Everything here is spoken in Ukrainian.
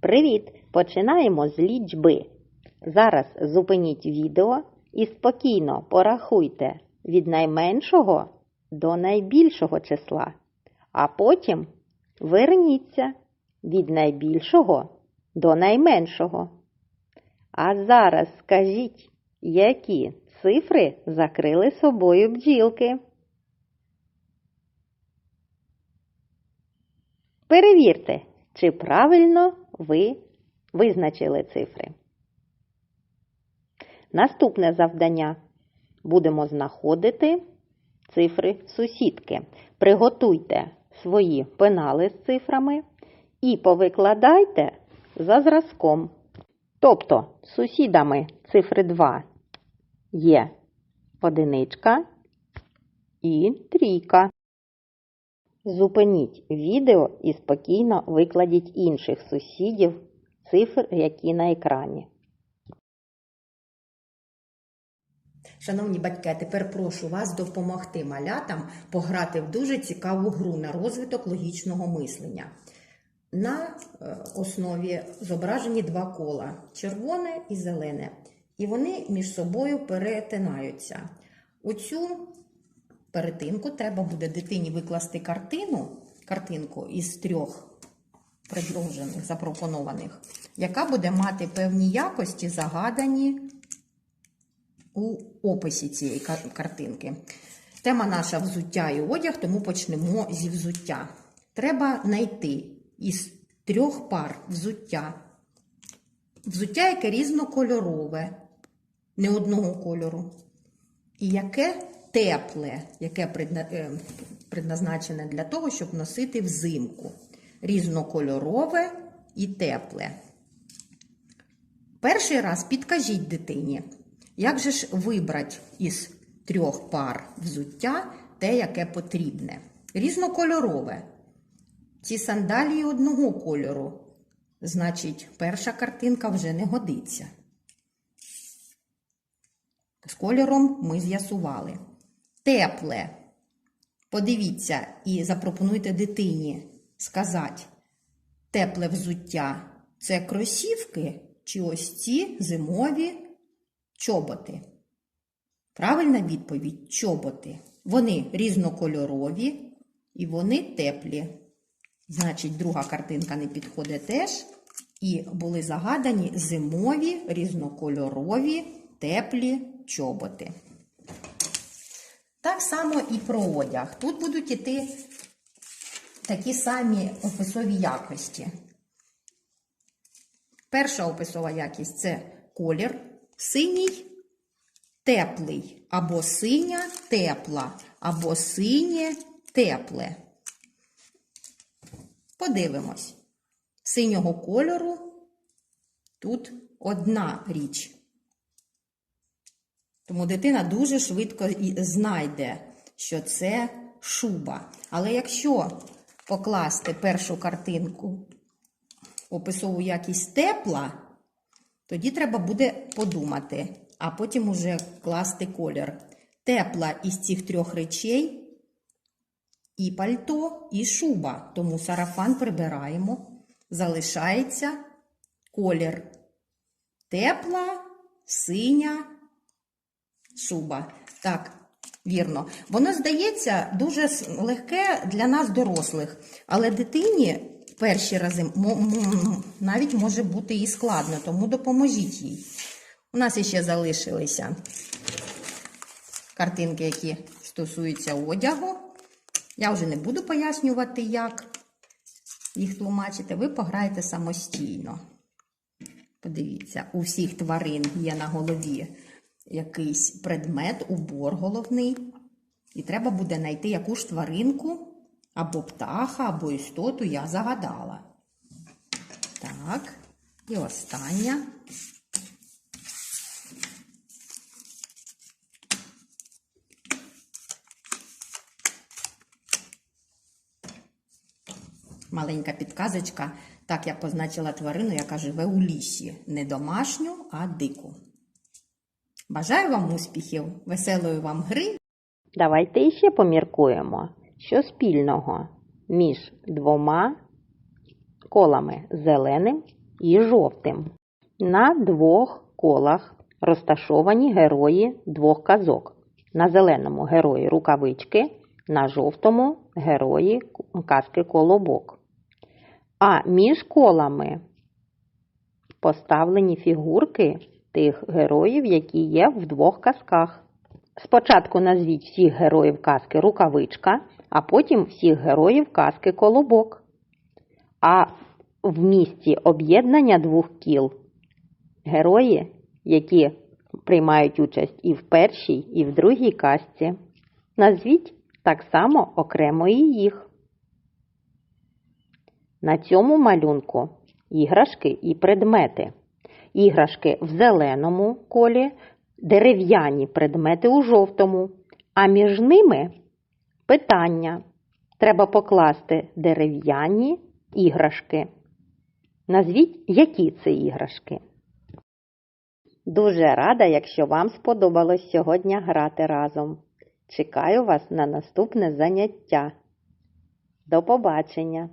Привіт! Починаємо з лічби. Зараз зупиніть відео і спокійно порахуйте від найменшого до найбільшого числа, а потім верніться від найбільшого до найменшого. А зараз скажіть, які цифри закрили собою бджілки. Перевірте, чи правильно ви визначили цифри. Наступне завдання. Будемо знаходити цифри сусідки. Приготуйте свої пенали з цифрами і повикладайте за зразком. Тобто сусідами цифри 2 є одиничка і трійка. Зупиніть відео і спокійно викладіть інших сусідів цифр, які на екрані. Шановні батьки, тепер прошу вас допомогти малятам пограти в дуже цікаву гру на розвиток логічного мислення. На е, основі зображені два кола червоне і зелене. І вони між собою перетинаються. У цю перетинку треба буде дитині викласти картину, картинку із трьох предложених, запропонованих, яка буде мати певні якості, загадані у описі цієї картинки. Тема наша взуття і одяг, тому почнемо зі взуття. Треба знайти із трьох пар взуття. Взуття, яке різнокольорове, не одного кольору. І яке тепле, яке е, предназначене для того, щоб носити взимку. Різнокольорове і тепле. Перший раз підкажіть дитині, як же ж вибрати із трьох пар взуття те, яке потрібне. Різнокольорове. Ці сандалії одного кольору. Значить, перша картинка вже не годиться. З кольором ми з'ясували. Тепле. Подивіться і запропонуйте дитині сказати, тепле взуття це кросівки чи ось ці зимові чоботи? Правильна відповідь чоботи. Вони різнокольорові і вони теплі. Значить, друга картинка не підходить теж. І були загадані зимові, різнокольорові, теплі чоботи. Так само і про одяг. Тут будуть іти такі самі описові якості. Перша описова якість це колір, синій теплий, або синя тепла, або синє тепле. Подивимось. Синього кольору тут одна річ. Тому дитина дуже швидко знайде, що це шуба. Але якщо покласти першу картинку описову якість тепла, тоді треба буде подумати, а потім уже класти колір. Тепла із цих трьох речей і пальто, і шуба. Тому сарафан прибираємо. Залишається колір. Тепла, синя, шуба. Так, вірно. Воно здається дуже легке для нас, дорослих, але дитині перші рази навіть може бути і складно, тому допоможіть їй. У нас іще залишилися картинки, які стосуються одягу. Я вже не буду пояснювати, як їх тлумачити. Ви пограєте самостійно. Подивіться, у всіх тварин є на голові якийсь предмет, убор головний. І треба буде знайти яку ж тваринку або птаха, або істоту я загадала. Так, і остання. Маленька підказочка, так я позначила тварину, яка живе у лісі. Не домашню, а дику. Бажаю вам успіхів, веселої вам гри Давайте іще поміркуємо, що спільного між двома колами зеленим і жовтим. На двох колах розташовані герої двох казок. На зеленому герої рукавички, на жовтому герої казки колобок. А між колами поставлені фігурки тих героїв, які є в двох казках. Спочатку назвіть всіх героїв казки рукавичка, а потім всіх героїв казки колобок. А в місці об'єднання двох кіл герої, які приймають участь і в першій, і в другій казці. Назвіть так само окремо і їх. На цьому малюнку іграшки і предмети. Іграшки в зеленому колі, дерев'яні предмети у жовтому, а між ними питання. Треба покласти дерев'яні іграшки. Назвіть, які це іграшки. Дуже рада, якщо вам сподобалось сьогодні грати разом. Чекаю вас на наступне заняття. До побачення!